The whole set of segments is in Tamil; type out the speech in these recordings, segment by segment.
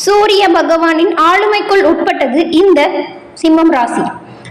சூரிய பகவானின் ஆளுமைக்குள் உட்பட்டது இந்த சிம்மம் ராசி.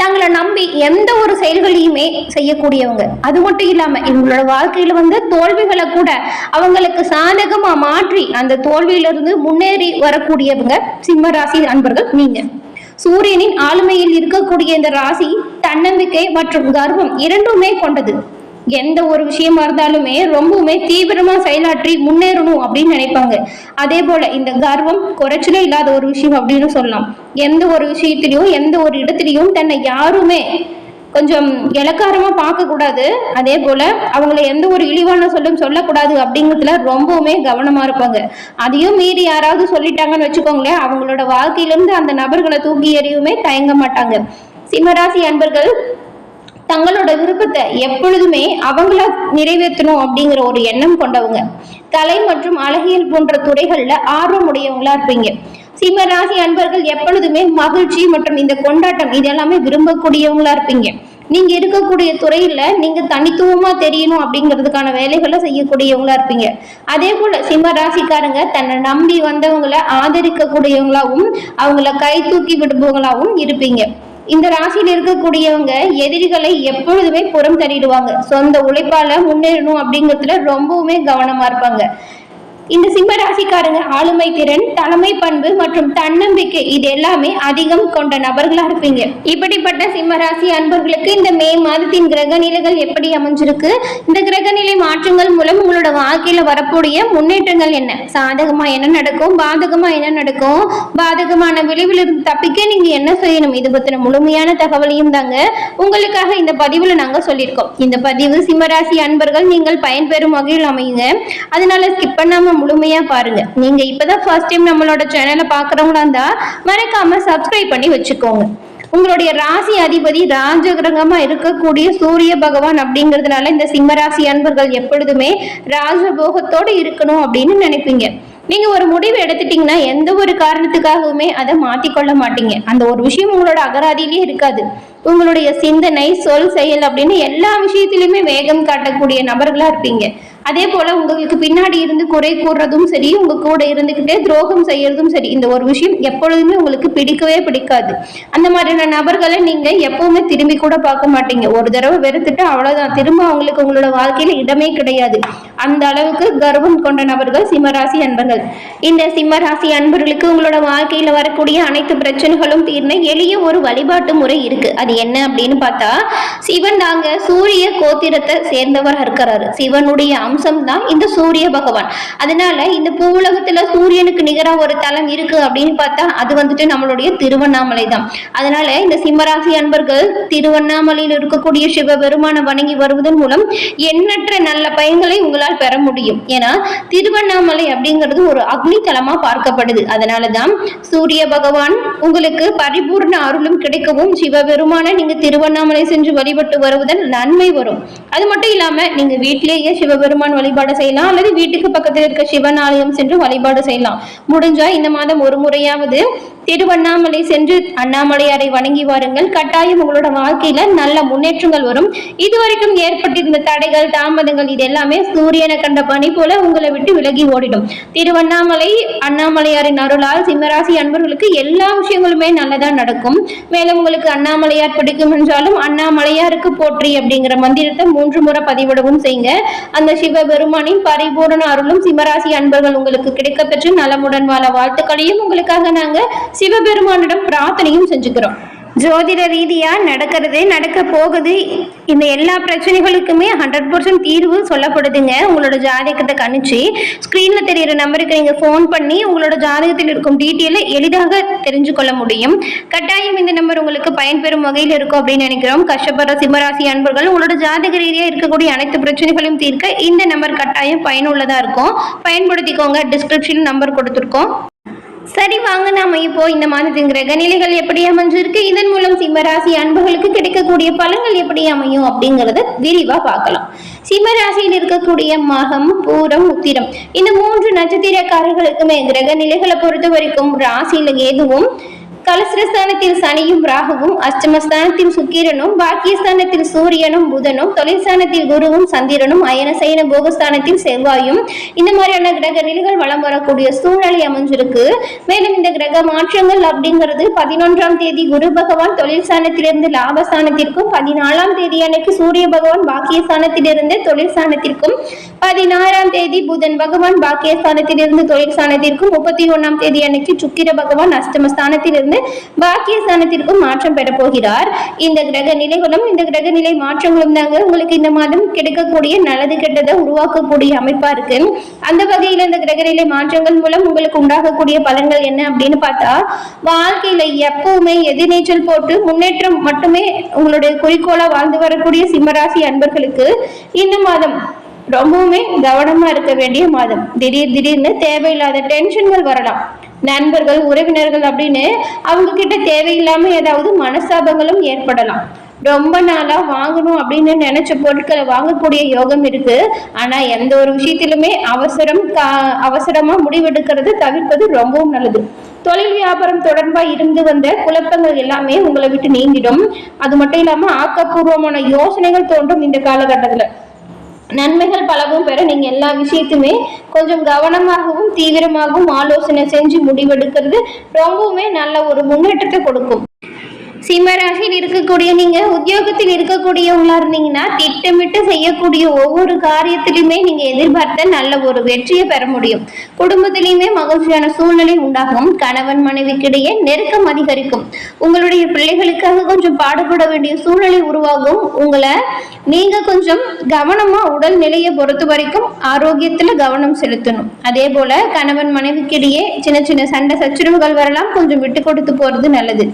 தங்களை நம்பி எந்த ஒரு செயல்களையுமே செய்யக்கூடியவங்க. அது மட்டும் இல்லாம இவங்களோட வாழ்க்கையில வந்து தோல்விகளை கூட அவங்களுக்கு சாதகமா மாற்றி அந்த தோல்வியிலிருந்து முன்னேறி வரக்கூடியவங்க சிம்ம ராசி அன்பர்கள் நீங்க. சூரியனின் ஆளுமையில் இருக்கக்கூடிய இந்த ராசி தன்னம்பிக்கை மற்றும் கர்வம் இரண்டுமே கொண்டது. எந்த ஒரு விஷயமா இருந்தாலுமே ரொம்பவுமே தீவிரமா செயலாற்றி முன்னேறணும் அப்படின்னு நினைப்பாங்க. அதே போல இந்த கர்வம் குறைச்சலே இல்லாத ஒரு விஷயம் அப்படின்னு சொல்லலாம். எந்த ஒரு விஷயத்திலையும் எந்த ஒரு இடத்துலையும் தன்னை யாருமே கொஞ்சம் இலக்காரமா பார்க்க கூடாது அதே போல அவங்கள எந்த ஒரு இழிவான சொல்லும் சொல்லக்கூடாது அப்படிங்கிறதுல ரொம்பவுமே கவனமா இருப்பாங்க. அதையும் மீறி யாராவது சொல்லிட்டாங்கன்னு வச்சுக்கோங்களேன் அவங்களோட வாழ்க்கையிலிருந்து அந்த நபர்களை தூக்கி எறியுமே தயங்க மாட்டாங்க. சிம்மராசி அன்பர்கள் தங்களோட விருப்பத்தை எப்பொழுதுமே அவங்கள நிறைவேற்றணும் அப்படிங்கிற ஒரு எண்ணம் கொண்டவங்க. கலை மற்றும் அழகியல் போன்ற துறைகள்ல ஆர்வம் உடையவங்களா இருப்பீங்க. சிம்ம ராசி அன்பர்கள் எப்பொழுதுமே மகிழ்ச்சி மற்றும் இந்த கொண்டாட்டம் இதெல்லாமே விரும்பக்கூடியவங்களா இருப்பீங்க. நீங்க இருக்கக்கூடிய துறையில நீங்க தனித்துவமா தெரியணும் அப்படிங்கிறதுக்கான வேலைகளை செய்யக்கூடியவங்களா இருப்பீங்க. அதே போல சிம்ம ராசிக்காரங்க தன்னை நம்பி வந்தவங்களை ஆதரிக்கக்கூடியவங்களாகவும் அவங்கள கை தூக்கி விடுபவங்களாவும் இருப்பீங்க. இந்த ராசியில் இருக்கக்கூடியவங்க எதிரிகளை எப்பொழுதுமே புறம் தள்ளிடுவாங்க. சொந்த உழைப்பால முன்னேறணும் அப்படிங்கிறதுல ரொம்பவுமே கவனமா இருப்பாங்க. இந்த சிம்ம ராசிக்காரங்க ஆளுமை திறன் தலைமை பண்பு மற்றும் தன்னம்பிக்கை இது எல்லாமே அதிகம் கொண்ட நபர்களா இருப்பீங்க. இப்படிப்பட்ட சிம்ம ராசி அன்பர்களுக்கு இந்த மே மாதத்தின் கிரக நிலைகள் எப்படி அமைஞ்சிருக்கு? இந்த கிரக நிலை மாற்றங்கள் மூலம் உங்களோட வாழ்க்கையில வரக்கூடிய முன்னேற்றங்கள் என்ன? சாதகமா என்ன நடக்கும்? பாதகமா என்ன நடக்கும்? பாதகமான விளைவிலிருந்து தப்பிக்க நீங்க என்ன செய்யணும்? இது பத்தின முழுமையான தகவலையும் தாங்க உங்களுக்காக இந்த பதிவுல நாங்க சொல்லியிருக்கோம். இந்த பதிவு சிம்மராசி அன்பர்கள் நீங்கள் பயன்பெறும் வகையில் அமையுங்க. அதனால ஸ்கிப் பண்ணாம முழுமையா பாருங்க. நீங்க இப்பதான் ஃபர்ஸ்ட் டைம் நம்மளோட சேனலை பாக்குறவங்களா இருந்தா மறக்காம சப்ஸ்கிரைப் பண்ணி வச்சுக்கோங்க. உங்களுடைய ராசி அதிபதி ராஜகிரகமா இருக்கக்கூடிய சூரிய பகவான் அப்படிங்கிறதுனால இந்த சிம்மராசி அன்பர்கள் எப்பொழுதுமே ராஜபோகத்தோடு இருக்கணும் அப்படின்னு நினைப்பீங்க. நீங்க ஒரு முடிவு எடுத்துட்டீங்கன்னா எந்த ஒரு காரணத்துக்காகவுமே அதை மாத்திக்கொள்ள மாட்டீங்க. அந்த ஒரு விஷயம் உங்களோட அகராதியிலேயே இருக்காது. உங்களுடைய சிந்தனை சொல் செயல் அப்படின்னு எல்லா விஷயத்திலுமே வேகம் காட்டக்கூடிய நபர்களா இருப்பீங்க. அதே போல உங்களுக்கு பின்னாடி இருந்து குறை கூறுறதும் சரி உங்க கூட இருந்துகிட்டே துரோகம் செய்யறதும் சரி இந்த ஒரு விஷயம் எப்பொழுதுமே உங்களுக்கு பிடிக்கவே பிடிக்காது. அந்த மாதிரியான நபர்களை நீங்க எப்பவுமே திரும்பி கூட பார்க்க மாட்டீங்க. ஒரு தடவை வெறுத்துட்டு அவ்வளவுதான். திரும்ப அவங்களுக்கு உங்களோட வாழ்க்கையில இடமே கிடையாது. அந்த அளவுக்கு கர்வம் கொண்ட நபர்கள் சிம்மராசி அன்பர்கள். இந்த சிம்மராசி அன்பர்களுக்கு உங்களோட வாழ்க்கையில வரக்கூடிய அனைத்து பிரச்சனைகளும் தீர்ந்த எளிய ஒரு வழிபாட்டு முறை இருக்கு. அது என்ன அப்படின்னு பார்த்தா சிவன் தாங்க சூரிய கோத்திரத்தை சேர்ந்தவர் இருக்கிறாரு. சிவனுடைய அம்சம் தான் இந்த சூரிய பகவான். அதனால இந்த பூவுலகத்துல சூரியனுக்கு நிகரா ஒரு தலம் இருக்கு அப்படின்னு பார்த்தா அது வந்துட்டு நம்மளுடைய திருவண்ணாமலை தான். அதனால இந்த சிம்மராசி அன்பர்கள் திருவண்ணாமலையில் இருக்கக்கூடிய சிவபெருமானை வணங்கி வருவதன் மூலம் எண்ணற்ற நல்ல பயன்களை உங்களால் பெற முடியும். ஏன்னா திருவண்ணாமலை அப்படிங்கிறது ஒரு அக்னி தலமா பார்க்கப்படுது. அதனாலதான் சூரிய பகவான் உங்களுக்கு பரிபூர்ண அருளும் கிடைக்கவும் சிவபெருமான நீங்க திருவண்ணாமலை சென்று வழிபட்டு வருவதன் நன்மை வரும். அது மட்டும் இல்லாம நீங்க வீட்டிலேயே சிவபெருமான் வழிபாடு செய்யலாம். அல்லது வீட்டுக்கு பக்கத்தில் இருக்க சிவன் ஆலயம் சென்று வழிபாடு செய்யலாம். முடிஞ்சா இந்த மாதம் ஒரு முறையாவது திருவண்ணாமலை சென்று அண்ணாமலையாரை வணங்கி வாருங்கள். கட்டாயம் உங்களோட வாழ்க்கையில நல்ல முன்னேற்றங்கள் வரும். இதுவரைக்கும் ஏற்பட்டிருந்த தடைகள் தாமதங்கள் இது எல்லாமே சூரியனை கண்ட பணி போல உங்களை விட்டு விலகி ஓடிடும். திருவண்ணாமலை அண்ணாமலையாரின் அருளால் சிம்மராசி அன்பர்களுக்கு எல்லா விஷயங்களுமே நல்லதா நடக்கும். மேலும் உங்களுக்கு அண்ணாமலையார் பிடிக்கும் என்றாலும் அண்ணாமலையாருக்கு போற்றி அப்படிங்கிற மந்திரத்தை மூன்று முறை பதிவிடவும் செய்யுங்க. அந்த சிவ சிவபெருமானின் பரிபூரண அருளும் சிம்மராசி அன்பர்கள் உங்களுக்கு கிடைக்கப்பெற்று நலமுடன் வாழ வாழ்த்துக்களையும் உங்களுக்காக நாங்க சிவபெருமானிடம் பிரார்த்தனையும் செஞ்சுக்கிறோம். ஜோதிட ரீதியா நடக்கிறது நடக்க போகுது. இந்த எல்லா பிரச்சனைகளுக்குமே ஹண்ட்ரட் பர்சன்ட் தீர்வு சொல்லப்படுதுங்க. உங்களோட ஜாதகத்தை கணிச்சு ஸ்க்ரீன்ல தெரியிற நம்பருக்கு நீங்க ஃபோன் பண்ணி உங்களோட ஜாதகத்தில் இருக்கும் டீட்டெயிலை எளிதாக தெரிஞ்சு கொள்ள முடியும். கட்டாயம் இந்த நம்பர் உங்களுக்கு பயன்பெறும் வகையில் இருக்கும் அப்படின்னு நினைக்கிறோம். கஷ்டப்படுற சிம்மராசி அன்பர்கள் உங்களோட ஜாதக ரீதியா இருக்கக்கூடிய அனைத்து பிரச்சனைகளையும் தீர்க்க இந்த நம்பர் கட்டாயம் பயனுள்ளதா இருக்கும். பயன்படுத்திக்கோங்க. டிஸ்கிரிப்ஷன் நம்பர் கொடுத்துருக்கோம். சரி வாங்க நாம இப்போ இந்த மாதத்தின் கிரக நிலைகள் எப்படி அமைஞ்சிருக்கு? இதன் மூலம் சிம்மராசி அன்புகளுக்கு கிடைக்கக்கூடிய பலன்கள் எப்படி அமையும் அப்படிங்கறத விரிவா பார்க்கலாம். சிம்மராசியில் இருக்கக்கூடிய மகம் பூரம் உத்திரம். இந்த மூன்று நட்சத்திரக்காரர்களுக்குமே கிரக நிலைகளை பொறுத்த வரைக்கும் ராசியில எதுவும் கலசிரஸ்தானத்தில் சனியும் ராகுவும் அஷ்டமஸ்தானத்தில் சுக்கிரனும் பாக்கியஸ்தானத்தில் சூரியனும் புதனும் தொழிற்சானத்தில் குருவும் சந்திரனும் அயனசயன போகஸ்தானத்தில் செவ்வாயும். இந்த மாதிரியான கிரக நிலைகள் வலம் வரக்கூடிய சூழ்நிலை அமைஞ்சிருக்கு. மேலும் இந்த கிரக மாற்றங்கள் அப்படிங்கிறது பதினொன்றாம் தேதி குரு பகவான் தொழிற்சானத்திலிருந்து லாபஸ்தானத்திற்கும் பதினாலாம் தேதி அன்னைக்கு சூரிய பகவான் பாக்கியஸ்தானத்திலிருந்து தொழிற்சானத்திற்கும் பதினாறாம் தேதி புதன் பகவான் பாக்கியஸ்தானத்திலிருந்து தொழிற்சானத்திற்கும் முப்பத்தி ஒன்னாம் தேதி அன்னைக்கு சுக்கிர பகவான் அஷ்டமஸ்தானத்திலிருந்து பாக்கியஸ்தானத்திற்கும் மாற்றம் பெற போகிறார். இந்த கிரக நிலைகளும் இந்த கிரக நிலை மாற்றங்களும் தாங்க உங்களுக்கு இந்த மாதம் கிடைக்கக்கூடிய நல்லது கெட்டதை உருவாக்கக்கூடிய அமைப்பா இருக்கு. அந்த வகையில இந்த கிரகநிலை மாற்றங்கள் மூலம் உங்களுக்கு உண்டாகக்கூடிய பலன்கள் என்ன அப்படின்னு பார்த்தா வாழ்க்கையில எப்பவுமே எதிர்நீச்சல் போட்டு முன்னேற்றம் மட்டுமே உங்களுடைய குறிக்கோளா வாழ்ந்து வரக்கூடிய சிம்மராசி அன்பர்களுக்கு இந்த மாதம் ரொம்பவுமே கவனமா இருக்க வேண்டிய மாதம். திடீர் திடீர்னு தேவையில்லாத டென்ஷன்கள் வரலாம். நண்பர்கள் உறவினர்கள் அப்படின்னு அவங்க கிட்ட தேவையில்லாம ஏதாவது மனஸ்தாபங்களும் ஏற்படலாம். ரொம்ப நாளா வாங்கணும் அப்படின்னு நினைச்ச பொருட்களை வாங்கக்கூடிய யோகம் இருக்கு. ஆனா எந்த ஒரு விஷயத்திலுமே அவசரம் அவசரமா முடிவெடுக்கிறது தவிர்ப்பது ரொம்பவும் நல்லது. தொழில் வியாபாரம் தொடர்பா இருந்து வந்த குழப்பங்கள் எல்லாமே உங்களை விட்டு நீங்கிடும். அது மட்டும் இல்லாம ஆக்கப்பூர்வமான யோசனைகள் தோன்றும் இந்த காலகட்டத்துல. நன்மைகள் பலவும் பெற நீங்க எல்லா விஷயத்துமே கொஞ்சம் கவனமாகவும் தீவிரமாகவும் ஆலோசனை செஞ்சு முடிவெடுக்கிறது ரொம்பவுமே நல்ல ஒரு முன்னேற்றத்தை கொடுக்கும். சிம்மராசியில் இருக்கக்கூடிய நீங்க உத்தியோகத்தில் இருக்கக்கூடியவங்களா இருந்தீங்கன்னா திட்டமிட்டு செய்யக்கூடிய ஒவ்வொரு காரியத்திலுமே நீங்க எதிர்பார்த்த நல்ல ஒரு வெற்றியை பெற முடியும். குடும்பத்திலையுமே மகிழ்ச்சியான சூழ்நிலை உண்டாகும். கணவன் மனைவிக்கிடையே நெருக்கம் அதிகரிக்கும். உங்களுடைய பிள்ளைகளுக்காக கொஞ்சம் பாடுபட வேண்டிய சூழ்நிலை உருவாகும். உங்களை நீங்க கொஞ்சம் கவனமா உடல் நிலையை பொறுத்த வரைக்கும் ஆரோக்கியத்துல கவனம் செலுத்தணும். அதே போல கணவன் மனைவிக்கிடையே சின்ன சின்ன சண்டை சச்சரவுகள் வரலாம். கொஞ்சம் விட்டு கொடுத்து போறது நல்லது.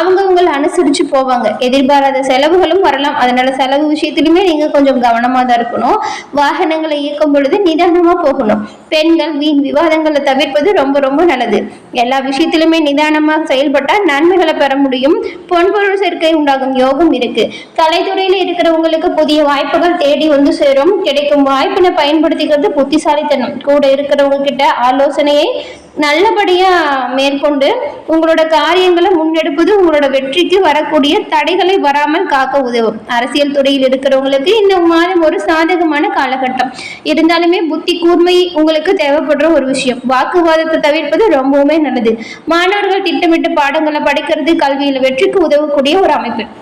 அவங்க உங்கள் அனுசரிச்சு போவாங்க. எதிர்பாராத செலவுகளும் வரலாம். அதனால செலவு விஷயத்திலுமே நீங்க கொஞ்சம் கவனமா தான் இருக்கணும். வாகனங்களை இயக்கும் பொழுது நிதானமா போகணும். பெண்கள் வீண் விவாதங்களை தவிர்ப்பது ரொம்ப ரொம்ப நல்லது. எல்லா விஷயத்திலுமே நிதானமா செயல்பட்டா நன்மைகளை பெற முடியும். பொன்பொருள் சேர்க்கை உண்டாகும் யோகம் இருக்கு. கலைத்துறையில இருக்கிறவங்களுக்கு புதிய வாய்ப்புகள் தேடி வந்து சேரும். கிடைக்கும் வாய்ப்பினை பயன்படுத்திக்கிறது புத்திசாலித்தனம். கூட இருக்கிறவங்க கிட்ட ஆலோசனையை நல்லபடியா மேற்கொண்டு உங்களோட காரியங்களை முன்னெடுப்பது உங்களோட வெற்றிக்கு வரக்கூடிய தடைகளை வராமல் காக்க உதவும். அரசியல் துறையில் இருக்கிறவங்களுக்கு இந்த மாதம் ஒரு சாதகமான காலகட்டம். இருந்தாலுமே புத்தி கூர்மை உங்களுக்கு தேவைப்படுற ஒரு விஷயம். வாக்குவாதத்தை தவிர்ப்பது ரொம்பவுமே நல்லது. மாணவர்கள் திட்டமிட்டு பாடங்களை படிக்கிறது கல்வியில் வெற்றிக்கு உதவக்கூடிய ஒரு அமைப்பு.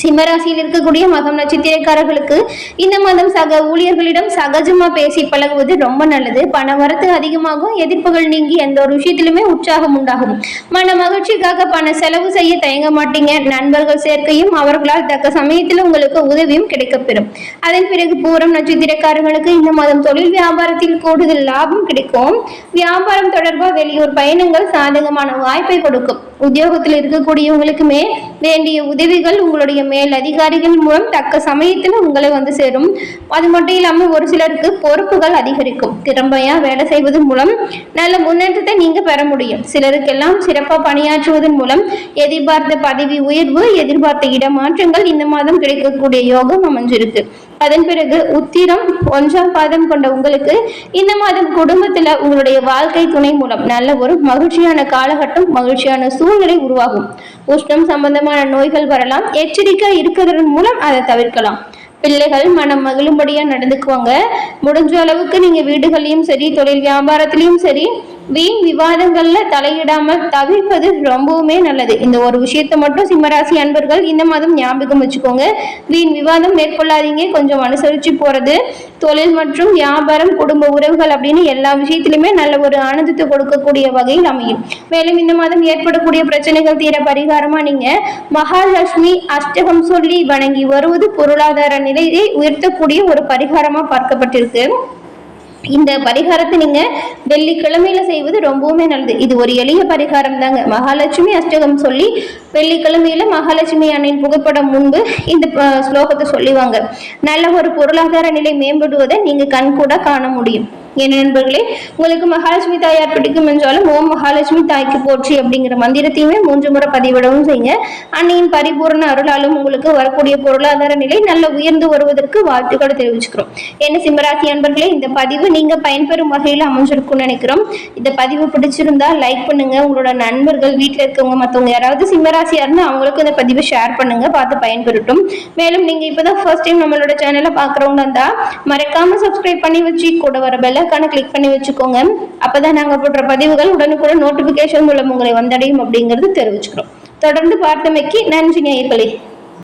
சிம்மராசியில் இருக்கக்கூடிய மகம் நட்சத்திரக்காரர்களுக்கு இந்த மாதம் சக ஊழியர்களிடம் சகஜமா பேசி பழகுவது ரொம்ப நல்லது. பண வரத்து அதிகமாகும் எதிர்ப்புகள் நீங்கி எந்த ஒரு விஷயத்திலுமே உற்சாகம் உண்டாகும். மன மகிழ்ச்சிக்காக பண செலவு செய்ய தயங்க மாட்டீங்க. நண்பர்கள் சேர்க்கையும் அவர்களால் தக்க சமயத்தில் உங்களுக்கு உதவியும் கிடைக்கப்பெறும். அதன் பிறகு பூரம் நட்சத்திரக்காரர்களுக்கு இந்த மாதம் தொழில் வியாபாரத்தில் கூடுதல் லாபம் கிடைக்கும். வியாபாரம் தொடர்பாக வெளியூர் பயணங்கள் சாதகமான வாய்ப்பை கொடுக்கும். உத்தியோகத்தில் இருக்கக்கூடியவங்களுக்குமே வேண்டிய உதவிகள் உங்களுடைய மேல் அதிகாரிகள் மூலம் தக்க சமயத்தில் உங்களை வந்து சேரும். அது மட்டும் இல்லாமல் ஒரு சிலருக்கு பொறுப்புகள் அதிகரிக்கும். திறமையாக வேலை செய்வதன் மூலம் நல்ல முன்னேற்றத்தை நீங்கள் பெற முடியும். சிலருக்கெல்லாம் சிறப்பாக பணியாற்றுவதன் மூலம் எதிர்பார்த்த பதவி உயர்வு எதிர்பார்த்த இடமாற்றங்கள் இந்த மாதம் கிடைக்கக்கூடிய யோகம் அமைஞ்சிருக்கு. அதன் பிறகு உத்திரம் ஒன்றாம் பாதம் கொண்ட உங்களுக்கு இந்த மாதம் குடும்பத்துல உங்களுடைய வாழ்க்கை துணை மூலம் நல்ல ஒரு மகிழ்ச்சியான காலகட்டம் மகிழ்ச்சியான சூழ்நிலை உருவாகும். உஷ்ணம் சம்பந்தமான நோய்கள் வரலாம். எச்சரிக்கை இருக்கிறதன் மூலம் அதை தவிர்க்கலாம். பிள்ளைகள் மனம் மகிழும்படியா நடந்துக்குவாங்க. முடிஞ்ச அளவுக்கு நீங்க வீடுகள்லயும் சரி தொழில் வியாபாரத்திலயும் சரி வீண் விவாதங்கள்ல தலையிடாமல் தவிர்ப்பது ரொம்பவுமே நல்லது. இந்த ஒரு விஷயத்தை மட்டும் சிம்மராசி அன்பர்கள் இந்த மாதம் ஞாபகம் வச்சுக்கோங்க. வீண் விவாதம் மேற்கொள்ளாதீங்க. கொஞ்சம் அனுசரிச்சு போறது தொழில் மற்றும் வியாபாரம் குடும்ப உறவுகள் அப்படின்னு எல்லா விஷயத்திலுமே நல்ல ஒரு ஆனந்தத்தை கொடுக்கக்கூடிய வகையில் அமையும். மேலும் இந்த மாதம் ஏற்படக்கூடிய பிரச்சனைகள் தீர பரிகாரமா நீங்க மகாலட்சுமி அஷ்டகம் சொல்லி வணங்கி வருவது பொருளாதார நிலையை உயர்த்தக்கூடிய ஒரு பரிகாரமா பார்க்கப்பட்டிருக்கு. இந்த பரிகாரத்தை நீங்க வெள்ளிக்கிழமையில செய்வது ரொம்பவுமே நல்லது. இது ஒரு எளிய பரிகாரம் தாங்க மகாலட்சுமி அஷ்டகம் சொல்லி வெள்ளிக்கிழமையில மகாலட்சுமி அன்னையின் புகைப்படம் முன்பு இந்த ஸ்லோகத்தை சொல்லிவாங்க. நல்ல ஒரு பொருளாதார நிலை மேம்படுவதை நீங்க கண் கூட காண முடியும். என் நண்பர்களே உங்களுக்கு மகாலட்சுமி தாயார் பிடிக்கும் என்றாலும் ஓம் மகாலட்சுமி தாய்க்கு போற்றி அப்படிங்கிற மந்திரத்தையுமே மூன்று முறை பதிவிடவும் செய்யுங்க. அன்னையின் பரிபூர்ண அருளாலும் உங்களுக்கு வரக்கூடிய பொருளாதார நிலை நல்ல உயர்ந்து வருவதற்கு வாழ்த்துக்களை தெரிவிச்சுக்கிறோம். என்ன சிம்மராசி அன்பர்களே இந்த பதிவு நீங்க பயன்பெறும் வகையில் அமைஞ்சிருக்கும்னு நினைக்கிறோம். இந்த பதிவு பிடிச்சிருந்தா லைக் பண்ணுங்க. உங்களோட நண்பர்கள் வீட்டில் இருக்கவங்க மற்றவங்க யாராவது சிம்மராசியா அவங்களுக்கு இந்த பதிவை ஷேர் பண்ணுங்க பார்த்து பயன்பெறட்டும். மேலும் நீங்க இப்பதான் ஃபர்ஸ்ட் டைம் நம்மளோட சேனலை பாக்குறவங்க இருந்தா மறக்காம சப்ஸ்கிரைப் பண்ணி வச்சு கூட வர பெல்லைக்கான கிளிக் பண்ணி வச்சுக்கோங்க. அப்பதான் நாங்க போடுற பதிவுகள் உடனுக்குடன் நோட்டிபிகேஷன் மூலம் உங்களை வந்தடையும் அப்படிங்கிறது தெரிவிச்சுக்கிறோம். தொடர்ந்து பார்த்தமைக்கு நன்றி நேயர்களே